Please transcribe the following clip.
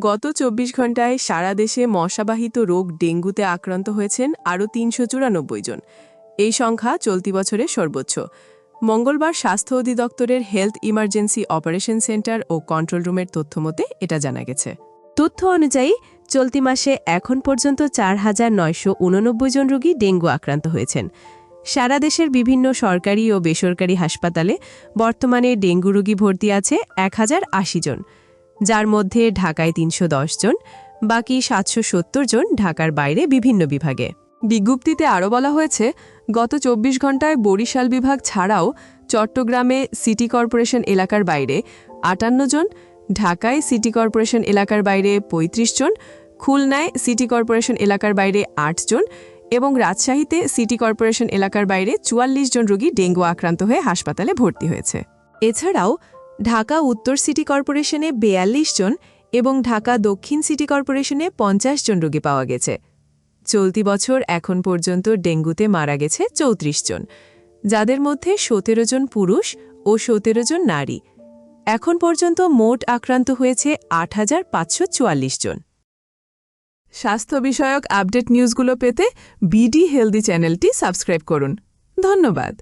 গত চব্বিশ ঘন্টায় সারা দেশে মশাবাহিত রোগ ডেঙ্গুতে আক্রান্ত হয়েছেন আরও তিনশো চুরানব্বই জন। এই সংখ্যা চলতি বছরের সর্বোচ্চ। মঙ্গলবার স্বাস্থ্য অধিদপ্তরের হেলথ ইমার্জেন্সি অপারেশন সেন্টার ও কন্ট্রোল রুমের তথ্যমতে এটা জানা গেছে। তথ্য অনুযায়ী, চলতি মাসে এখন পর্যন্ত চার হাজার নয়শো উননব্বই জন রোগী ডেঙ্গু আক্রান্ত হয়েছেন। সারা দেশের বিভিন্ন সরকারি ও বেসরকারি হাসপাতালে বর্তমানে ডেঙ্গু রোগী ভর্তি আছে এক হাজার আশি জন। যার মধ্যে ঢাকায় তিনশো দশ জন, বাকি সাতশো সত্তর জন ঢাকার বাইরে বিভিন্ন বিভাগে। বিজ্ঞপ্তিতে আরও বলা হয়েছে, গত চব্বিশ ঘন্টায় বরিশাল বিভাগ ছাড়াও চট্টগ্রামে সিটি কর্পোরেশন এলাকার বাইরে আটান্ন জন, ঢাকায় সিটি কর্পোরেশন এলাকার বাইরে ৩৫ জন, খুলনায় সিটি কর্পোরেশন এলাকার বাইরে আট জন এবং রাজশাহীতে সিটি কর্পোরেশন এলাকার বাইরে চুয়াল্লিশ জন রোগী ডেঙ্গু আক্রান্ত হয়ে হাসপাতালে ভর্তি হয়েছে। এছাড়াও ঢাকা উত্তর সিটি কর্পোরেশনে বেয়াল্লিশ জন এবং ঢাকা দক্ষিণ সিটি কর্পোরেশনে পঞ্চাশ জন রোগী পাওয়া গেছে। চলতি বছর এখন পর্যন্ত ডেঙ্গুতে মারা গেছে চৌত্রিশ জন, যাদের মধ্যে সতেরো জন পুরুষ ও সতেরো জন নারী। এখন পর্যন্ত মোট আক্রান্ত হয়েছে আট হাজার পাঁচশো চুয়াল্লিশ জন। স্বাস্থ্য বিষয়ক আপডেট নিউজগুলো পেতে বিডি হেলদি চ্যানেলটি সাবস্ক্রাইব করুন। ধন্যবাদ।